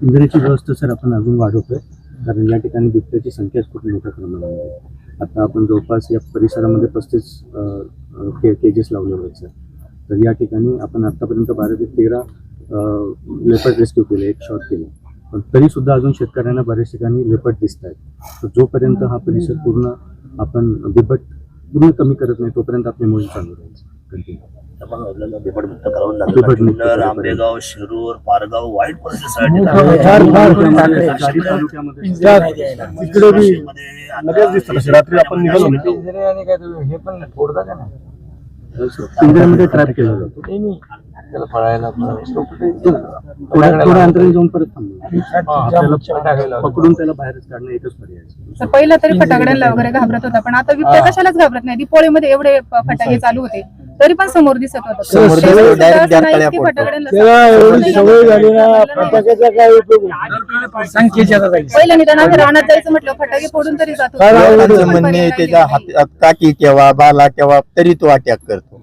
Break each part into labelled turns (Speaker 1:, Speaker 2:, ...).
Speaker 1: पिंजऱ्याची व्यवस्था सर आपण अजून वाढवतोय. कारण या ठिकाणी बिबट्याची संख्याच खूप मोठ्या प्रमाणामध्ये आहे. आता आपण जवळपास या परिसरामध्ये पस्तीस के केजेस लावलेले आहेत सर. तर या ठिकाणी आपण आतापर्यंत बारा ते तेरा लेपर्ड रेस्क्यू केले एक शॉट केले. पण तरीसुद्धा अजून शेतकऱ्यांना बऱ्याच ठिकाणी लेपर्ड दिसत आहेत. तर जोपर्यंत हा परिसर पूर्ण आपण बिबट पूर्ण कमी करत नाही तोपर्यंत आपली मोहीम चालू राहील
Speaker 2: आपल्याला करावं लागलं जुन्नर, आंबेगाव शिरूर पारगाव वाईट परिस्थितीसाठी
Speaker 3: हो.
Speaker 4: रात्री आपण निघालो
Speaker 3: हे पण फोडता का नाही
Speaker 1: ट्रॅप केला.
Speaker 3: त्याला पळायला
Speaker 1: थोड्या अंतराने जाऊन परत
Speaker 3: हा.
Speaker 1: पकडून त्याला बाहेरच काढणं एकच पर्याय
Speaker 5: पहिला तरी फटाकड्यांना वगैरे घाबरत होता पण आता बिबट्या कशालाच घाबरत नाही. दिपोळीमध्ये एवढे फटाके चालू होते तरी पण समोर दिसत होतं. पहिलं निदान आम्ही रानात जायचं म्हटलं फटाके फोडून तरी जातो
Speaker 6: म्हणणे त्याच्या. हात केव्हा बाला केव्हा तरी तो अटॅक करतो.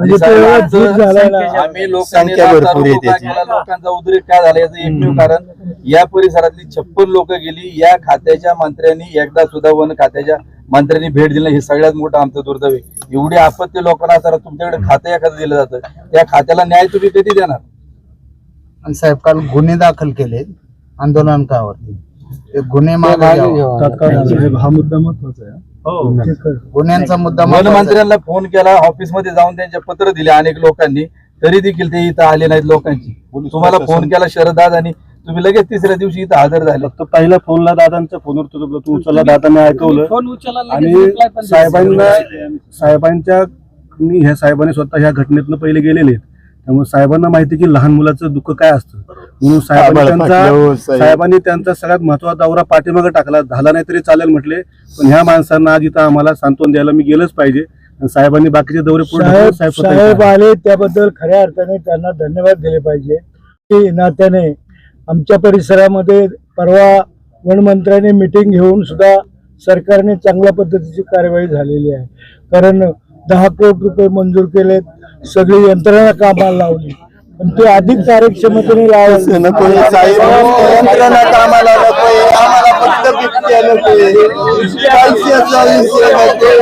Speaker 3: म्हणजे तो एवढा धूर झालाय ना.
Speaker 4: आम्ही लोकांनी
Speaker 6: संख्या भरपूर
Speaker 4: दारू
Speaker 6: आहे
Speaker 4: गोळा
Speaker 6: त्याची.
Speaker 4: केला, लोकांचा उद्रेक काय झाला याचं एकमेव कारण या परिसरातली छप्पन लोक गेली या खात्याच्या मंत्र्यांनी एकदा सुद्धा वन खात्याच्या मंत्र्यांनी भेट दिली हे सगळ्यात मोठं आमचं दुर्दैव आहे. एवढी आपत्ती लोकांना असताना तुमच्याकडे खातं एखादं दिलं जातं त्या खात्याला न्याय तुम्ही कधी देणार?
Speaker 6: आणि साहेब काल गुन्हे दाखल केले आंदोलनकावरती. ते गुन्हे मागे घ्यावा.
Speaker 4: हा मुद्दा महत्त्वाचा आहे.
Speaker 6: गुन्ह्यांचा मुद्दा
Speaker 4: वन
Speaker 6: महत्त्वाचा आहे.
Speaker 4: मंत्र्यांना फोन केला ऑफिसमध्ये जाऊन त्यांचे पत्र दिले अनेक लोकांनी. तरी देखील ते इथं आले नाहीत लोकांची. तुम्हाला फोन केला शरदाद आणि तुम्ही लगेच तिसऱ्या दिवशी इथं हजर झाले.
Speaker 7: फक्त पहिल्या फोनला दादांच्या फोनवर तू उचलला दादाने ऐकवलं. आणि साहेबांना साहेबांच्या मी ह्या साहेबांनी स्वतः ह्या घटनेतनं पहिले गेलेले आहेत. त्यामुळे साहेबांना माहिती की लहान मुलाचं दुःख काय असतं. म्हणून साहेबांनी
Speaker 6: हो,
Speaker 7: त्यांचा
Speaker 6: साहेब.
Speaker 7: साहेबांनी त्यांचा सगळ्यात महत्त्वाचा दौरा पाठीमागे टाकला. झाला नाही तरी चालेल म्हटले. पण ह्या माणसांना आज इथं आम्हाला सांत्वन द्यायला मी गेलंच पाहिजे. आणि साहेबांनी बाकीचे दौरे पुढे
Speaker 3: साहेब
Speaker 7: आले.
Speaker 3: त्याबद्दल खऱ्या अर्थाने त्यांना धन्यवाद दिले पाहिजे. की नात्याने आमच्या परिसरामध्ये परवा वनमंत्र्यांनी मिटिंग घेऊन सुद्धा सरकारने चांगल्या पद्धतीची कार्यवाही झालेली आहे. कारण दहा कोटी रुपये मंजूर केलेत. सगळी यंत्रणा कामाला लावली. ते अधिक कार्यक्षमतेने लावावं
Speaker 6: नको हे साहेब यंत्रणा कामाला नकोय आम्हाला फक्त बिबट्या नकोय पैशाचा विषय नकोय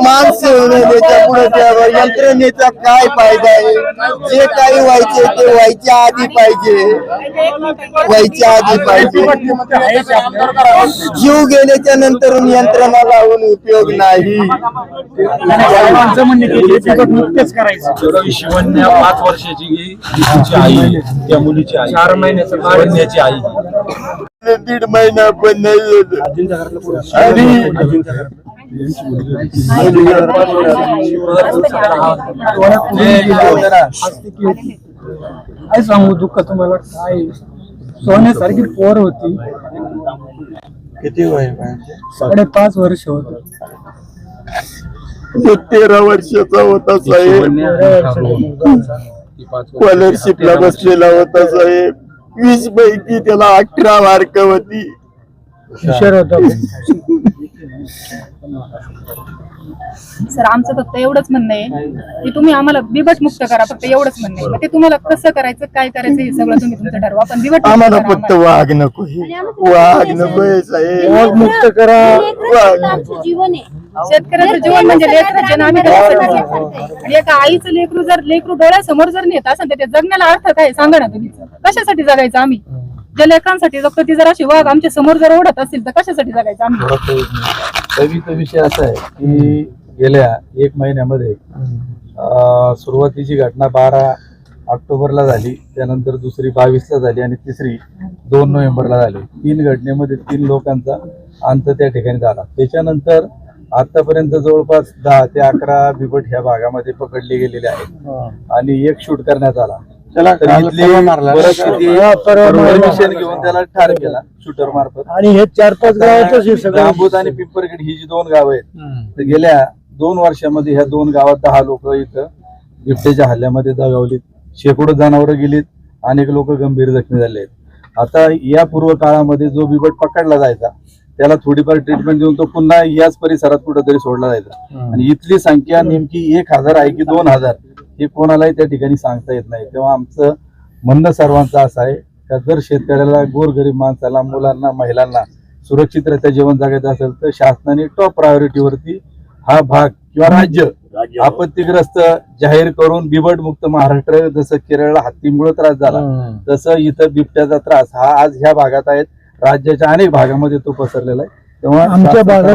Speaker 6: माणसं त्याच्या पुढे यंत्रणेचा काय फायदा आहे? जे काही व्हायचे ते व्हायच्या आधी पाहिजे. व्हायच्या आधी पाहिजे. जीव गेल्याच्यानंतर यंत्रणा लावून उपयोग नाही.
Speaker 8: पाच वर्षाची ही मुलीची आई आहे. त्या मुलीची आई चार महिन्याची शिवन्याची आई
Speaker 6: दीड महिना पण नाही. आणि
Speaker 3: काय सांगू दुःख तुम्हाला काय? सोन्यासारखी पोर होती.
Speaker 6: किती वय
Speaker 3: साडे पाच वर्ष होत.
Speaker 6: तो तेरा वर्षाचा होता साहेब. स्कॉलरशिपला बसलेला होता साहेब. वीस पैकी त्याला अठरा मार्क होती.
Speaker 3: हुशार होता.
Speaker 5: सर आमचं फक्त एवढंच म्हणणं आहे की तुम्ही आम्हाला बिबट मुक्त करा फक्त एवढंच म्हणणं आहे. मग ते तुम्हाला कसं करायचं काय करायचं हे सगळं तुम्ही तुमचं ठरवा पण बिबट मुक्त
Speaker 6: आम्हाला
Speaker 5: करा
Speaker 6: फक्त
Speaker 5: आम्हाला.
Speaker 6: वाघ नको वाघ साहेब.
Speaker 3: वाघ मुक्त करा.
Speaker 9: जीवन आहे.
Speaker 5: शेतकऱ्याचं जीवन म्हणजे लेकरं आम्ही एका आईचं लेकरू जर लेकरू डोळ्यासमोर जर नेत असेल तर ते जगण्याला अर्थ काय सांगा ना तुम्ही. कशासाठी जगायचं आम्ही? ज्या लेकरांसाठी जगतो ती जर अशी वाघ आमच्यासमोर जर ओढत असेल तर कशासाठी जगायचं आम्ही?
Speaker 4: कविता विषय असा आहे की गेल्या एक महिन्यामध्ये अं, सुरुवातीची घटना बारा ऑक्टोबरला झाली त्यानंतर दुसरी बावीसला झाली आणि तिसरी दोन नोव्हेंबरला झाली. तीन घटनेमध्ये तीन लोकांचा अंत त्या ठिकाणी झाला. त्याच्यानंतर आतापर्यंत जवळपास दहा ते अकरा बिबट ह्या भागामध्ये पकडले गेलेले आहेत. आणि एक शूट करण्यात आला. तर इथली परिस्थिती परमिशन घेऊन त्याला ठार केला शूटर मार्फत.
Speaker 3: आणि हे चार पाच गावातच
Speaker 4: रामभूत आणि पिंपरखेड ही जी दोन गावं आहेत तर गेल्या दोन वर्षामध्ये ह्या दोन गावात दहा लोक इथं बिबट्याच्या हल्ल्यामध्ये दगावलीत. शेकडो जनावरं गेलीत अनेक लोक गंभीर जखमी झाले आहेत. आता या पूर्व काळामध्ये जो बिबट पकडला जायचा त्याला थोडीफार ट्रीटमेंट देऊन तो पुन्हा याच परिसरात कुठेतरी सोडला जायचा. आणि इथली संख्या नेमकी एक हजार आहे की दोन हजार? हे कोणालाही त्या ठिकाणी सांगता येत नाही. तेव्हा आमचं म्हणणं सर्वांचं असं आहे का जर शेतकऱ्याला गोरगरीब माणसाला मुलांना महिलांना सुरक्षितरित्या जीवन जगायचं असेल तर शासनाने टॉप प्रायोरिटीवरती हा भाग किंवा राज्य आपत्तीग्रस्त जाहीर करून बिबट मुक्त महाराष्ट्र जसं केरळला हत्तीमुळे त्रास झाला तसं इथं बिबट्याचा त्रास हा आज ह्या भागात आहेत. राज्याच्या अनेक भागामध्ये तो पसरलेला आहे. तेव्हा
Speaker 3: आमच्या भागात